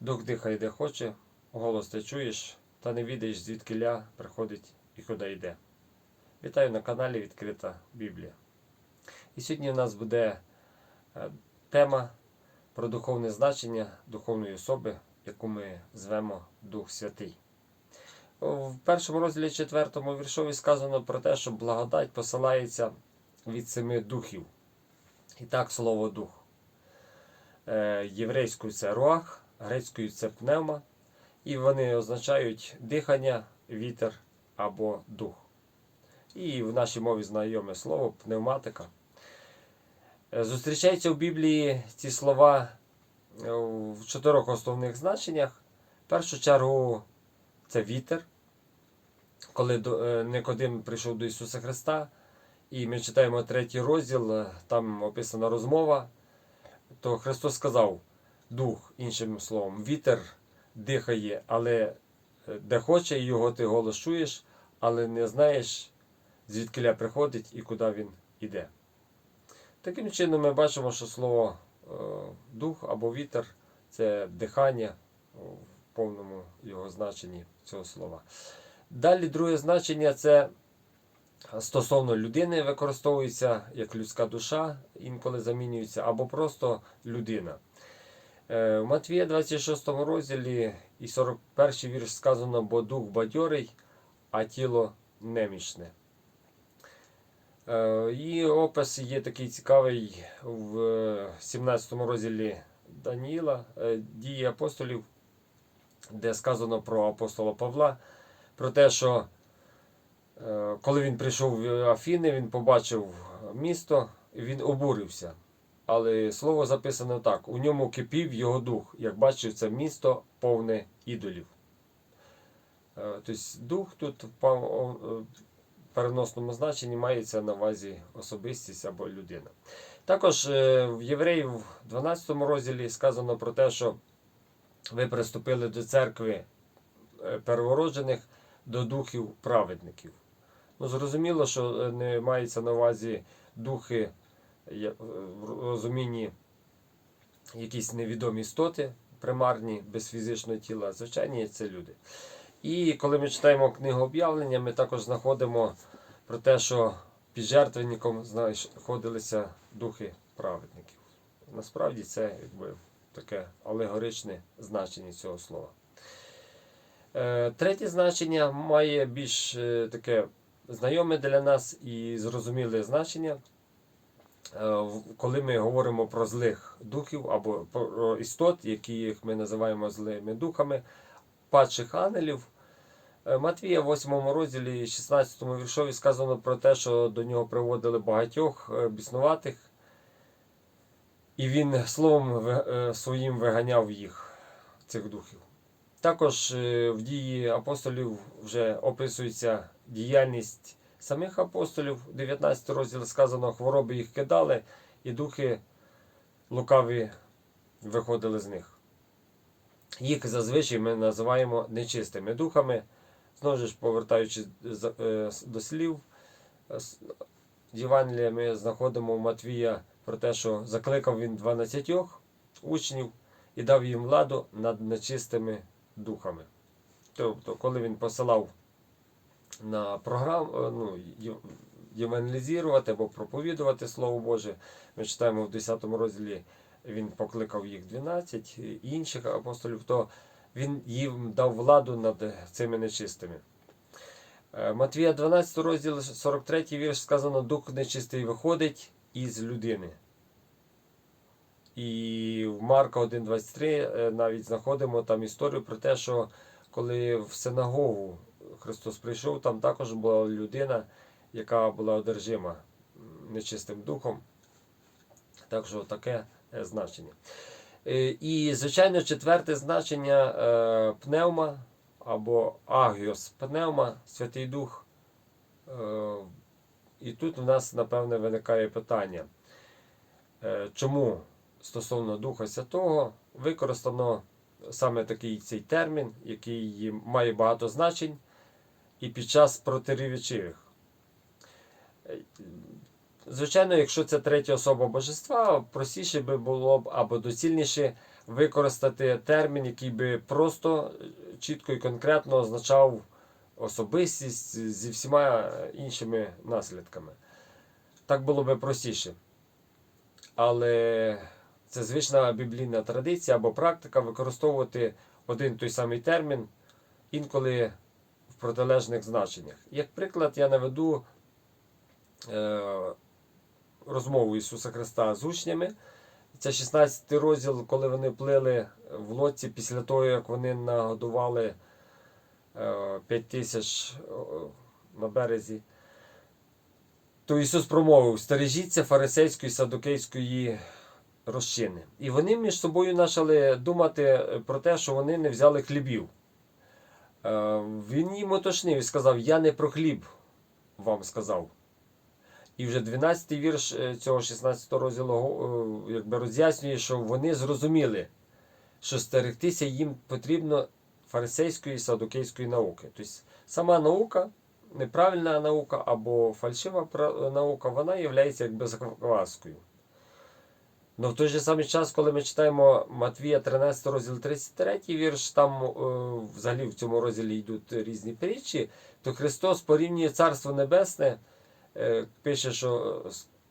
Дух дихає де хоче, голос ти чуєш, та не відаєш, звідки ля приходить і куди йде. Вітаю на каналі Відкрита Біблія. І сьогодні у нас буде е, тема про духовне значення духовної особи, яку ми звемо Дух Святий. В першому розділі четвертому віршові сказано про те, що благодать посилається від семи духів. І так, слово дух. Е, Єврейською це руах, грецькою це пневма, і вони означають дихання, вітер або дух. І в нашій мові знайоме слово пневматика. Е, Зустрічаються в Біблії ці слова е, в чотирьох основних значеннях. В першу чергу це вітер. Коли е, Никодим прийшов до Ісуса Христа, і ми читаємо третій розділ, там описана розмова, то Христос сказав, дух, іншим словом, вітер дихає, але е, де хоче, його ти голос чуєш, але не знаєш, звідки приходить і куди він іде. Таким чином ми бачимо, що слово е, дух або вітер це дихання в повному його значенні цього слова. Далі друге значення це стосовно людини використовується як людська душа, інколи замінюється, або просто людина. Е, В Матвія 26 розділі і 41 вірш сказано, бо дух бадьорий, а тіло немічне. Е, І опис є такий цікавий в 17 розділі Даніїла, е, дії апостолів, де сказано про апостола Павла, про те, що е, коли він прийшов в Афіни, він побачив місто він обурився. Але слово записано так: у ньому кипів його дух, як бачив, це місто повне ідолів. Тобто дух тут в е, переносному значенні мається на увазі особистість або людина. Також е, в Євреїв в 12 розділі сказано про те, що ви приступили до церкви первороджених до духів праведників. Ну, зрозуміло, що не мається на увазі духи в розумінні якісь невідомі істоти, примарні, без фізичного тіла, звичайні це люди. І коли ми читаємо книгу об'явлення, ми також знаходимо про те, що під жертвенником знаходилися духи праведників. Насправді це якби таке алегоричне значення цього слова. Е, Третє значення має більш е, таке знайоме для нас і зрозуміле значення. Е, Коли ми говоримо про злих духів або про істот, яких ми називаємо злими духами, падших ангелів, Е, Матвія, в 8 розділі, 16 віршові сказано про те, що до нього приводили багатьох е, біснуватих, і він словом своїм виганяв їх, цих духів. Також в дії апостолів вже описується діяльність самих апостолів. 19 розділ сказано, хвороби їх кидали, і духи лукаві виходили з них. Їх зазвичай ми називаємо нечистими духами. Знову ж повертаючись е, до слів Євангелія, ми знаходимо у Матвія про те, що закликав він 12 учнів і дав їм владу над нечистими духами. Тобто, коли він посилав на програму, е, ну, євангелізувати або проповідувати Слово Боже, ми читаємо в 10 розділі, він покликав їх 12 інших апостолів, то він їм дав владу над цими нечистими. Е, Матвія 12 розділ 43 вірш сказано, дух нечистий виходить із людини. І в Марка 1.23 е, навіть знаходимо там історію про те, що коли в синагогу Христос прийшов, там також була людина, яка була одержима нечистим духом. Так що таке е, значення. Е, І, звичайно, четверте значення е, пневма або агіос пневма, Святий Дух. І тут в нас, напевне, виникає питання, чому стосовно Духа Святого використано саме такий цей термін, який має багато значень, і під час протирічивих. Е, Звичайно, якщо це третя особа божества, простіше би було б або доцільніше використати термін, який би просто е, чітко і конкретно означав особистість зі всіма іншими наслідками. Так було би простіше. Але це звична біблійна традиція або практика використовувати один той самий термін інколи протилежних значеннях. Як приклад, я наведу е, розмову Ісуса Христа з учнями. Це 16 розділ, коли вони плили в лодці після того, як вони нагодували 5 тисяч на березі. То Ісус промовив: стережіться фарисейської садокейської розчини. І вони між собою почали думати про те, що вони не взяли хлібів. Е, Він їм уточнив і сказав: Я не про хліб вам сказав. І вже 12-й вірш е, цього 16 розділу е, якби роз'яснює, що вони зрозуміли, що стерегтися їм потрібно фарисейської і садокейської науки. Тобто сама наука, неправильна наука або фальшива наука, вона є якби закваскою. Но в той же самий час, коли ми читаємо Матвія 13 розділ 33 вірш, там е, взагалі в цьому розділі йдуть різні притчі, то Христос порівнює Царство Небесне, е, пише, що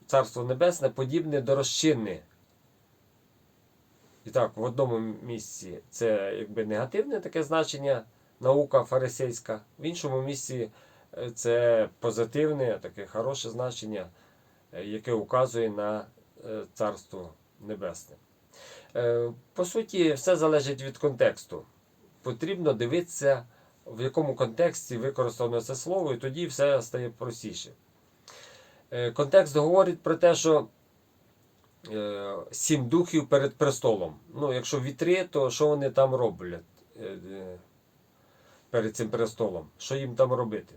Царство Небесне подібне до розчини. І так, в одному місці це якби негативне таке значення, наука фарисейська, в іншому місці е, це позитивне, таке хороше значення, яке указує на Царство Небесне. Е, По суті, все залежить від контексту. Потрібно дивитися, в якому контексті використано це слово, і тоді все стає простіше. Е, Контекст говорить про те, що е, сім духів перед престолом. Ну, якщо вітри, то що вони там роблять е, е, перед цим престолом? Що їм там робити?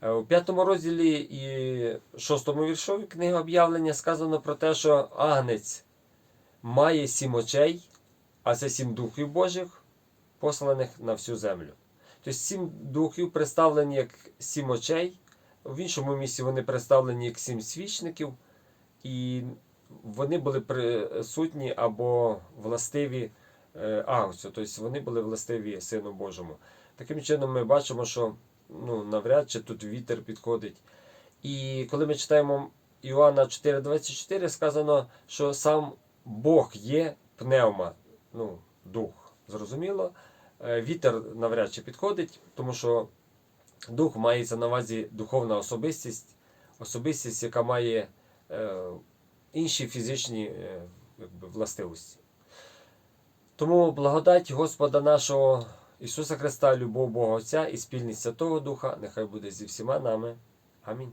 Е, У п'ятому розділі і шостому віршові книги об'явлення сказано про те, що агнець має сім очей, а це сім духів Божих, посланих на всю землю. Тобто сім духів представлені як сім очей, в іншому місці вони представлені як сім свічників, і вони були присутні або властиві е, Агнцю, тобто вони були властиві Сину Божому. Таким чином ми бачимо, що ну, навряд чи тут вітер підходить. І коли ми читаємо Іоанна 4,24, сказано, що сам Бог є пневма, ну, дух. Зрозуміло. Е, Вітер навряд чи підходить, тому що дух мається на увазі духовна особистість, особистість, яка має е, інші фізичні е, властивості. Тому благодать Господа нашого Ісуса Христа, любов Бога Отця і спільність Святого Духа нехай буде зі всіма нами. Амінь.